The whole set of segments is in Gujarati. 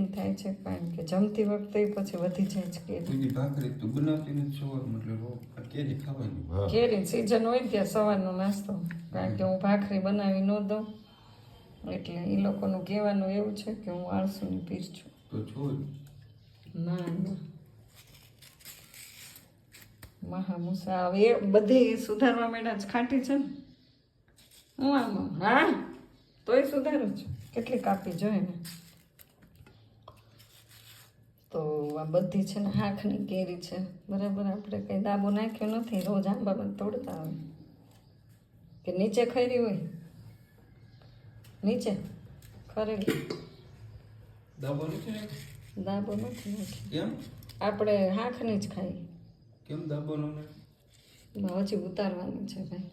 કેરીનું થાય છે કારણ કે જમતી વખતે પછી વધી જાય છે કેરી. ભાખરી તો બનાવતી નથી સવાર મતલબ રો- કેરી ખાવાની. કેરી સિઝન હોય ત્યાં સવારનો નાસ્તો. કારણ કે હું ભાખરી બનાવી ન દઉં. એટલે એ લોકોનું કહેવાનું એવું છે કે હું આળસુની પીર છું. તો છો ના ના. મહામુસા હવે એ બધી સુધારવા મેળા જ ખાટી છે ને. હું આમાં હા? તોય સુધારું છું. કેટલી કાપી જોઈએ ને તો આ બધી છે ને હાંખની કેરી છે. બરાબર આપણે કંઈ દાબો નાખ્યો નથી રોજ આંબામાં તોડતા હોય. કે નીચે ખરી હોય? નીચે? ખરેલી દાબો નથી દાબો નથી કેમ? આપણે હાંખની જ ખાઈ કેમ દાબો નો હજી ઉતારવાની છે ભાઈ.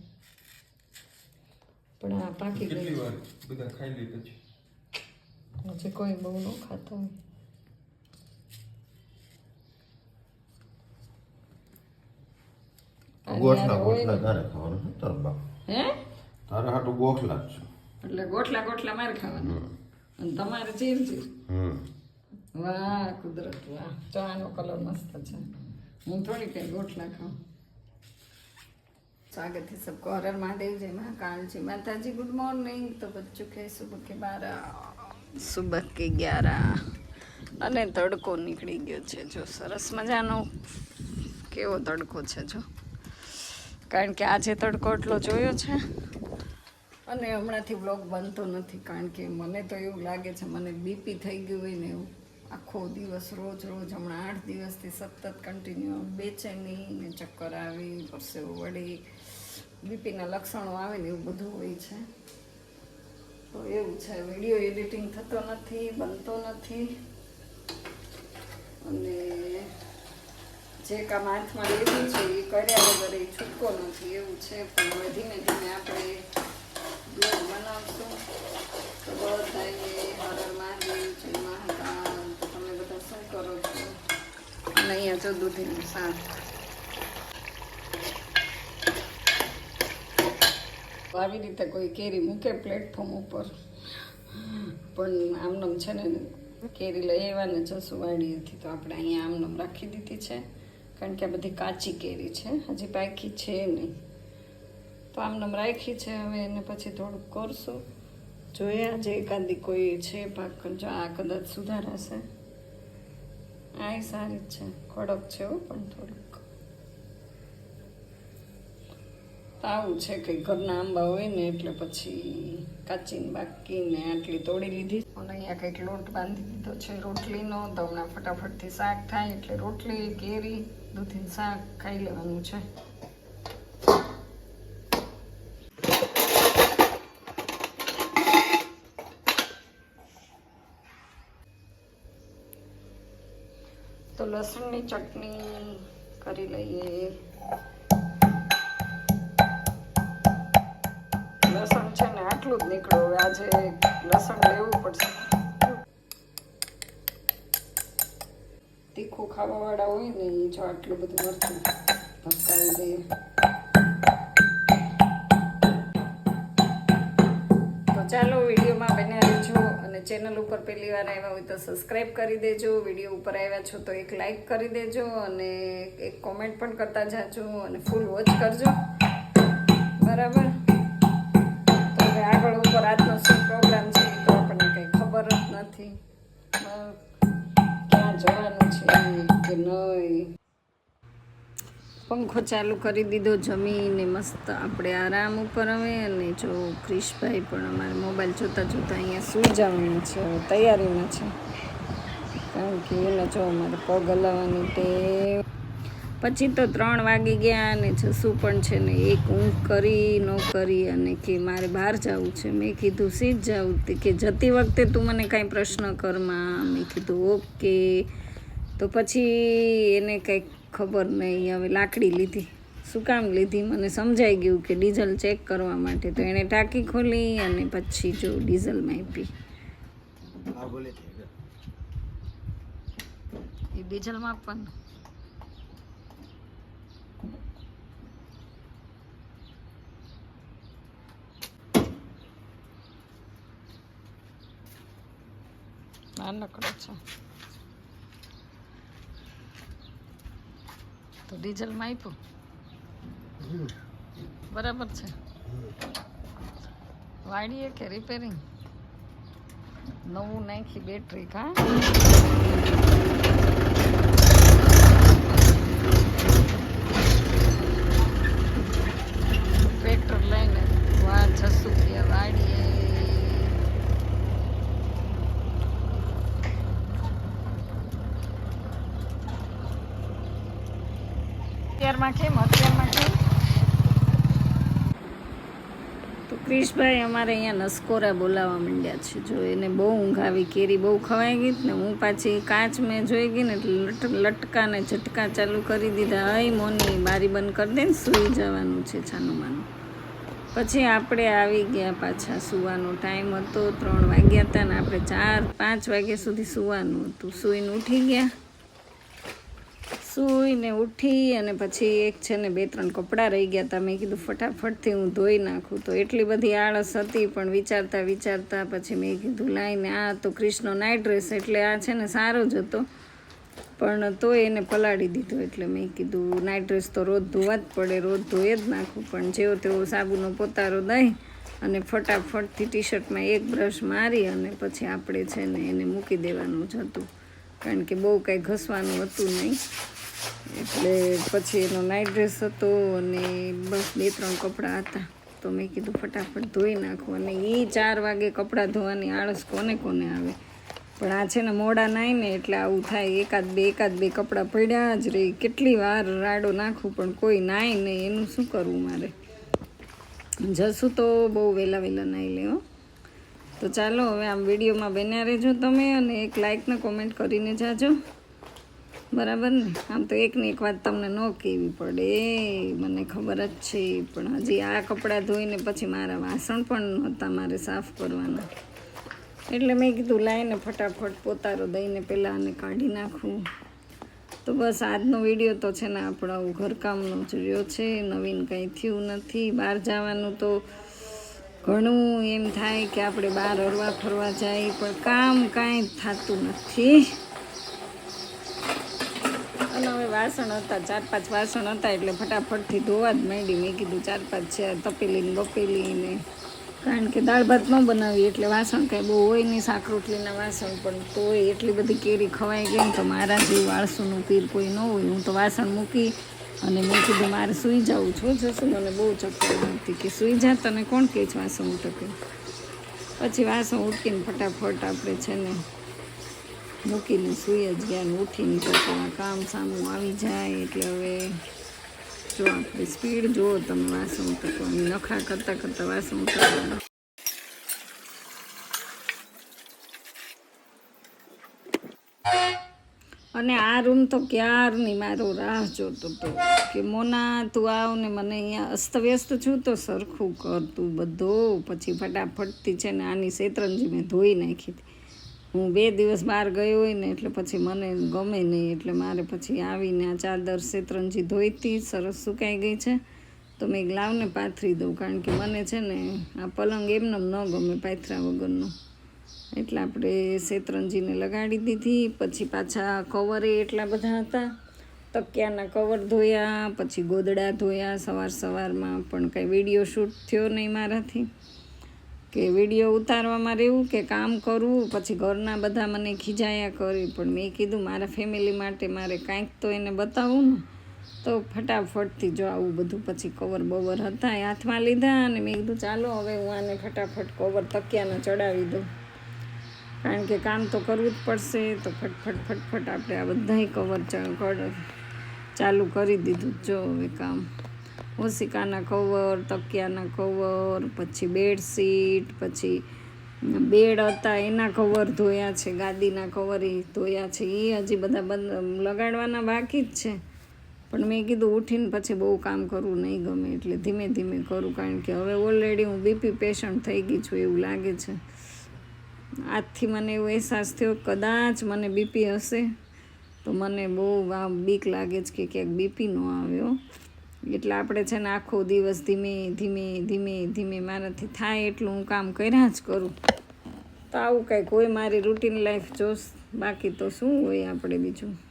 પણ આ પાકી કેટલી ગઈ વાર? બધા ખાઈ લે પછી હજી કોઈ બહુ ન ખાતો હોય. ગોઠલા હારે હોય ગોઠલા ને. તારે ખાવાનું છે તાર બાપ હે તારે હાટું ગોખલા જ છે એટલે ગોઠલા ગોઠલા મારે ખાવાના અને તમારે ચીર ચીર હમ વાહ કુદરત વાહ ચાનો કલર મસ્ત છે હું થોડી કઈ ગોઠલા ખાઉં स्वागत है सबको हर हर महादेव जय महाकाल जी माता जी गुड मॉर्निंग तो बज चुके हैं सुबह के बारह સુબહ કે ગ્યારા અને તડકો નીકળી ગયો છે જો સરસ મજાનો કેવો તડકો છે જો કારણ કે આજે તડકો એટલો જોયો છે. અને હમણાંથી બ્લોગ બનતો નથી, કારણ કે મને તો એવું લાગે છે મને બીપી થઈ ગયું હોય ને એવું. આખો દિવસ રોજ રોજ, હમણાં આઠ દિવસથી સતત કન્ટિન્યુ બેચેની ને ચક્કર આવી પરસેવો વળી બીપીના લક્ષણો આવે ને એવું બધું હોય છે. તો એવું છે વીડિયો એડિટિંગ થતો નથી, બનતો નથી. અને જે કામ હાથમાં લીધું છે એ કર્યા વગર એ છૂટકો નથી. એવું છે, પણ હવે ધીમે ધીમે આપણે બ્લોગ બનાવશું. તો બધાએ હર મહાદેવ જય મહાકાલ. તમે બધા શું કરો છો? અને અહીંયા જો દૂધીનું શાક. આવી રીતે કોઈ કેરી મૂકે પ્લેટફોર્મ ઉપર. પણ આમનમ છે ને, કેરી લઈ આવ્યા ને જસું વાડીએથી તો આપણે અહીંયા આમનમ રાખી દીધી છે. કારણ કે આ બધી કાચી કેરી છે. હજી પાકી છે નહીં. તો આમને રાખી છે હવે એને પછી થોડુંક કરશું. જોયા આજે એકાદી કોઈ છે પાક, જો આ કદાચ સુધારાશે. આ સારી છે. કડક છે પણ થોડુંક. આવું છે કે ઘરના આંબા હોય ને એટલે પછી કાચીને બાકીને આટલી તોડી લીધી. અને અહીંયા કંઈક લોટ બાંધી દીધો છે રોટલીનો. તો હમણાં ફટાફટથી શાક થાય એટલે રોટલી, કેરી દૂધીનું શાક ખાઈ લેવાનું છે તો લસણની ચટણી કરી લઈએ લસણ છે ને આટલું જ નીકળ્યું આજે લસણ લેવું પડશે ખાવાવાળા હોય ને એ જો આટલું બધું મરચું ભસકાવી દઈએ તો ચાલો વિડીયોમાં બન્યા રહેજો અને ચેનલ ઉપર પહેલી વાર આવ્યા હોય તો સબસ્ક્રાઈબ કરી દેજો. વીડિયો ઉપર આવ્યા છો તો એક લાઈક કરી દેજો અને એક કોમેન્ટ પણ કરતા જાજો અને ફૂલ વોચ કરજો. બરાબર? તો હવે આગળ ઉપર આજનો શું પ્રોગ્રામ છે તો આપણને કંઈ ખબર જ નથી. ક્યાં જવાનું છે? નહીં. પંખો ચાલુ કરી દીધો, જમીને મસ્ત આપણે આરામ ઉપર હવે અને જો ક્રિશભાઈ પણ અમારે મોબાઈલ જોતાં જોતાં અહીંયા સૂઈ જવાનું છે હવે તૈયારીમાં છે. કારણ કે એને જો અમારે પગ હલાવવાની તે પછી તો ત્રણ વાગી ગયા અને જસુ પણ છે ને એક ઊંઘ કરી, ન કરી અને કે મારે બહાર જવું છે. મેં કીધું, સીધ જાઉં. તે કે, જતી વખતે તું મને કાંઈ પ્રશ્ન કરમાં મેં કીધું, ઓકે. તો પછી એને કંઈક ખબર નહીં હવે લાકડી લીધી. શું કામ લીધી? મને સમજાઈ ગયું કે ડીઝલ ચેક કરવા માટે. તો એણે ટાંકી ખોલી અને પછી જો ડીઝલ માપી એ ડીઝલ માપવાનું. નાનકડો છે. તો ડીઝલમાં આપ્યું. બરાબર છે. વાડીએ કે રિપેરિંગ નવું નાખી બેટરી કા ટ્રેક્ટર લઈને વાહ છસો રૂપિયા વાડીએ અત્યારમાં કેમ અત્યારમાં કેમ તો ક્રિશભાઈ અમારે અહીંયા નસકોરા બોલાવવા માંડ્યા છે. જો એને બહુ ઊંઘ આવી કેરી, બહુ ખવાઈ ગઈ ને હું પાછી કાચ મેં જોઈ ગઈ ને એટલે લટ, લટકા ને ઝટકા ચાલુ કરી દીધા. હઈ મોની, બારી બંધ કરી દે ને સૂઈ જવાનું છે છાનું માનું પછી આપણે આવી ગયા પાછા સૂવાનો ટાઈમ હતો, ત્રણ વાગ્યા હતા ને આપણે ચાર, પાંચ વાગ્યા સુધી સૂવાનું હતું. સૂઈને ઉઠી ગયા. સૂઈને ઉઠી અને પછી એક છે ને બે ત્રણ કપડાં રહી ગયા હતા મેં કીધું, ફટાફટથી હું ધોઈ નાખું. તો એટલી બધી આળસ હતી, પણ વિચારતા વિચારતા પછી મેં કીધું, લાઈને આ તો ક્રિષ્નો નાઇટ ડ્રેસ એટલે આ છે ને સારો જ હતો. પણ તોય એને પલાળી દીધો એટલે મેં કીધું નાઇટ ડ્રેસ તો રોજ ધોવા જ પડે, રોજ ધોઈ જ નાખું. પણ જેવો તેવો સાબુનો પોતારો દઈ અને ફટાફટથી ટી શર્ટમાં એક બ્રશ મારી અને પછી આપણે છે ને એને મૂકી દેવાનું જ હતું. કારણ કે બહુ કાંઈ ઘસવાનું હતું નહીં. એટલે પછી એનો નાઇટ ડ્રેસ હતો અને બસ બે ત્રણ કપડાં હતા. તો મેં કીધું ફટાફટ ધોઈ નાખું અને એ ચાર વાગે કપડાં ધોવાની આળસ કોને કોને આવે? પણ આ છે ને મોડા નાય ને એટલે આવું થાય. એકાદ બે એકાદ બે કપડાં પડ્યા જ રહી. કેટલી વાર રાડો નાખું, પણ કોઈ નાય નહીં. એનું શું કરવું મારે? જશું તો બહુ વહેલા વહેલા નાહી લે હો. તો ચાલો, હવે આમ વિડીયોમાં બન્યા રહેજો તમે અને એક લાઇકને કોમેન્ટ કરીને જાજો. બરાબર ને? આમ તો એકની એક વાત તમને ન કહેવી પડે. મને ખબર જ છે, પણ હજી આ કપડાં ધોઈને પછી મારા વાસણ પણ હતા મારે સાફ કરવાના. એટલે મેં કીધું, લાઈને ફટાફટ પોતારો દઈને પહેલાં આને કાઢી નાખું. તો બસ આજનો વીડિયો તો છે ને આપણો ઘરકામનો જ રહ્યો છે. નવીન કંઈ થયું નથી. બહાર જવાનું તો ઘણું એમ થાય કે આપણે બહાર હરવા ફરવા જાય, પણ કામ કાંઈ થતું નથી. વાસણ હતા, ચાર પાંચ વાસણ હતા એટલે ફટાફટથી ધોવા જ માંડી. મેં કીધું, ચાર પાંચ છે, તપેલી ને બપેલી ને. કારણ કે દાળ ભાત ન બનાવી એટલે વાસણ કાંઈ બહુ હોય નહીં, શાક રોટલીના વાસણ, પણ તોય એટલી બધી કેરી ખવાઈ ગઈ ને તો જેવું આળસુનું પીર કોઈ ન હોય. હું તો વાસણ મૂકી અને મેં કીધું, મારે સૂઈ જવું છું જશું મને બહુ ચક્કર હતી કે સૂઈ જા તને કોણ કહે છે વાસણ ઉટકે? પછી વાસણ ઉટકીને ફટાફટ આપણે છે ને મૂકીને સૂઈ જ ગયા ઉઠીને તો કામ સામું આવી જાય એટલે હવે જો આપણે સ્પીડ જુઓ તમે વાસણ ઉટકવાની નખા કરતાં કરતાં વાસણ ઉતરવાનું. અને આ રૂમ તો ક્યારની મારો રાહ જોતો હતો કે મોના તું આવ ને મને અહીંયા અસ્તવ્યસ્ત છું તો સરખું કર તું બધો. પછી ફટાફટથી છે ને આની શેતરંજી મેં ધોઈ નાખી હતી. હું બે દિવસ બહાર ગયો હોય ને એટલે પછી મને ગમે નહીં, એટલે મારે પછી આવીને આ ચાદર શેતરંજી ધોઈતી, સરસ સુકાઈ ગઈ છે. તો મેં લાવને પાથરી દઉં, કારણ કે મને છે ને આ પલંગ એમને ન ગમે પાથરા વગરનો. એટલે આપણે શેતરંજીને લગાડી દીધી, પછી પાછા કવરે એટલા બધા હતા. તકિયાના કવર ધોયા, પછી ગોદડા ધોયા, સવાર સવારમાં પણ કાંઈ વીડિયો શૂટ થયો નહીં મારાથી. કે વીડિયો ઉતારવામાં રહેવું કે કામ કરવું, પછી ઘરના બધા મને ખીજાયા કરી. પણ મેં કીધું, મારા ફેમિલી માટે મારે કાંઈક તો એને બતાવવું ને. તો ફટાફટથી જો આવું બધું પછી કવર બવર હતા, એ હાથમાં લીધા અને મેં કીધું, ચાલો હવે હું આને ફટાફટ કવર તકિયાને ચડાવી દઉં. કારણ કે કામ તો કરવું જ પડશે, તો ફટફટ ફટફટ આપણે આ બધાય કવર ચાલુ કરી દીધું. જો હવે કામ ઓશિકાના કવર તકિયાના કવર પછી બેડશીટ પછી બેડ હતા, એના કવર ધોયા છે, ગાદીના કવર એ ધોયા છે. એ હજી બધા બંધ લગાડવાના બાકી જ છે. પણ મેં કીધું ઉઠીને પછી બહુ કામ કરવું નહીં ગમે, એટલે ધીમે ધીમે કરું, કારણ કે હવે ઓલરેડી હું બીપી પેશન્ટ થઈ ગઈ છું એવું લાગે છે. આજથી મને એવો અહેસાસ થયો કદાચ મને બીપી હશે. તો મને બહુ બીક લાગે છે કે ક્યાંક બીપી ન આવ્યો એટલે આપણે છે ને આખો દિવસ ધીમે ધીમે ધીમે ધીમે મારાથી થાય એટલું હું કામ કર્યા જ કરું. તો આવું કાંઈક હોય મારી રૂટીન લાઈફ જોશ. બાકી તો શું હોય આપણે બીજું?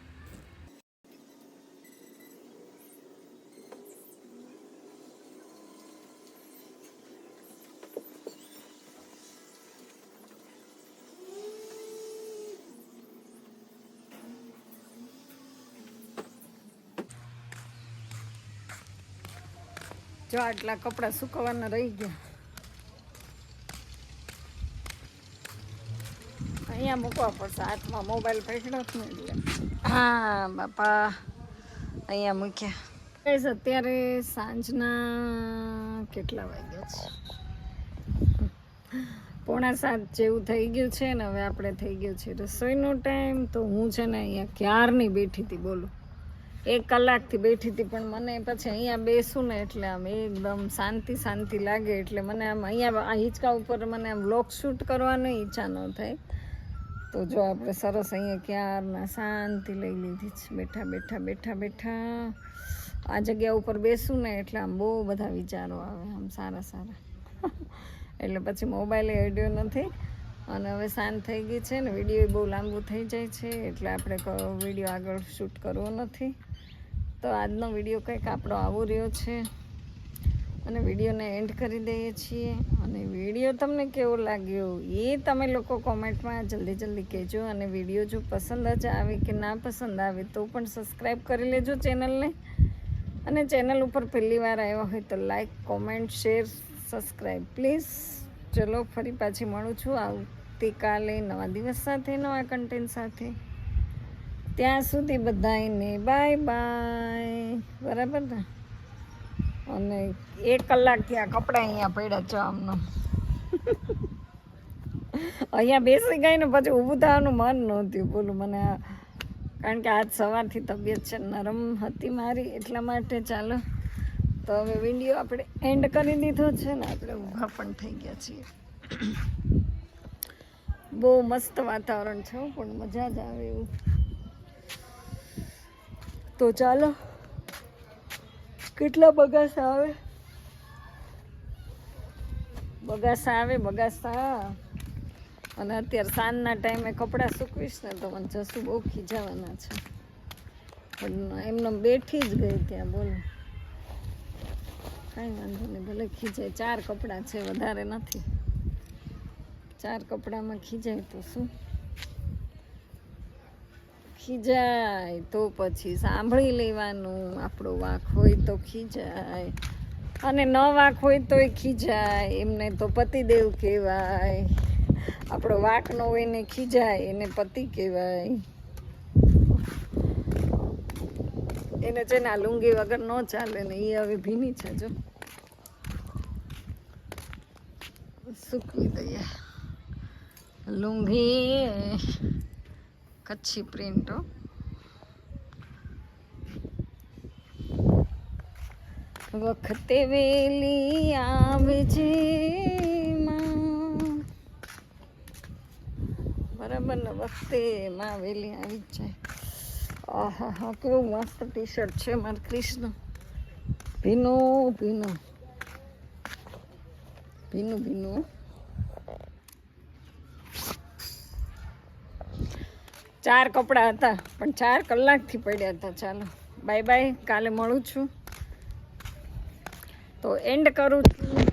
જો આટલા કપડાં સુકવવાના રહી ગયા. અહીંયા મૂકવા પડશે હાથમાં મોબાઈલ ફેંકડો જ ને એટલે હા બાપા. અહીંયા મૂક્યા. અત્યારે સાંજના કેટલા વાગ્યા છે? પોણા સાત જેવું થઈ ગયું છે ને હવે આપણે થઈ ગયું છે રસોઈનો ટાઈમ તો હું છે ને અહીંયા ક્યારની બેઠી હતી બોલું. એક કલાકથી બેઠી હતી, પણ મને પછી અહીંયા બેસું ને એટલે આમ એકદમ શાંતિ શાંતિ લાગે, એટલે મને આમ અહીંયા આ હિંચકા ઉપર મને આમ વ્લોગ શૂટ કરવાની ઈચ્છા ન થાય તો જો આપણે સરસ અહીંયા ક્યારના શાંતિ લઈ લીધી છે. બેઠા બેઠા બેઠા બેઠા. આ જગ્યા ઉપર બેસું ને એટલે આમ બહુ બધા વિચારો આવે, આમ સારા સારા. એટલે પછી મોબાઈલે અડ્યો નથી. અને હવે શાંત થઈ ગઈ છે ને વીડિયો બહુ લાંબુ થઈ જાય છે, એટલે આપણે વીડિયો આગળ શૂટ કરવો નથી. તો આજનો વીડિયો કંઈક આપણો આવો રહ્યો છે. અને વિડીયોને એન્ડ કરી દઈએ છીએ. અને વીડિયો તમને કેવો લાગ્યો એ તમે લોકો કોમેન્ટમાં જલ્દી જલ્દી કહેજો. અને વીડિયો જો પસંદ જ આવે કે ના પસંદ આવે તો પણ સબસ્ક્રાઈબ કરી લેજો ચેનલને. અને ચેનલ ઉપર પહેલી વાર આવ્યા હોય તો like, comment, share, subscribe please. ચલો ફરી પાછી મળું છું આવતીકાલે નવા દિવસ સાથે, નવા કન્ટેન્ટ સાથે. ત્યાં સુધી બધાને બાય બાય. બરાબર ને? અને એક કલાકથી આ કપડાં અહીંયા પડ્યા છો આમનો. અહીંયા બેસી ગઈ ને પછી ઊભું થવાનું મન નહોતું. બોલું મને કારણ કે આજ સવારથી તબિયત છે નરમ હતી મારી એટલા માટે ચાલો. તો હવે વીડિયો આપણે એન્ડ કરી દીધો છે ને, આપણે ઊભા પણ થઈ ગયા છીએ. બહુ મસ્ત વાતાવરણ છે પણ મજા જ આવે એવું. તો ચાલો. કેટલા બગાસા આવે? બગાસા આવે, બગાસા. અને અત્યારે સાંજના ટાઈમે કપડાં સૂકવીશ ને તો મને જસુ બહુ ખીજાવાના છે. પણ એમને બેઠી જ ગઈ ત્યાં, બોલો. કાંઈ વાંધો નહીં, ભલે ખીજાય. ચાર કપડાં છે, વધારે નથી. ચાર કપડામાં ખીજાય તો શું? ખીજાય, તો પછી સાંભળી લેવાનું. આપણો વાંક હોય તો ખીજાય. અને ન વાંક હોય તોય ખીજાય. એમને તો પતિદેવ કહેવાય. આપણો વાંક ન હોય ને ખીજાય, એને પતિ કહેવાય. એને છે ને આ લુંગી વગર ન ચાલે ને એ હવે ભીની છે, જો. સૂકવી દઈએ. લુંગી. કચ્છી પ્રિન્ટો વખતે વેલી આવજે બરાબર ને, વખતે માં વેલી આવી જ જાય. આહા કેવું મસ્ત ટી શર્ટ છે મારે કૃષ્ણ ભીનું ભીનું. ભીનું ભીનું. ચાર કપડાં હતા, પણ ચાર કલાકથી પડ્યા હતા, ચાલો. બાય બાય કાલે મળું છું. તો એન્ડ કરું છું.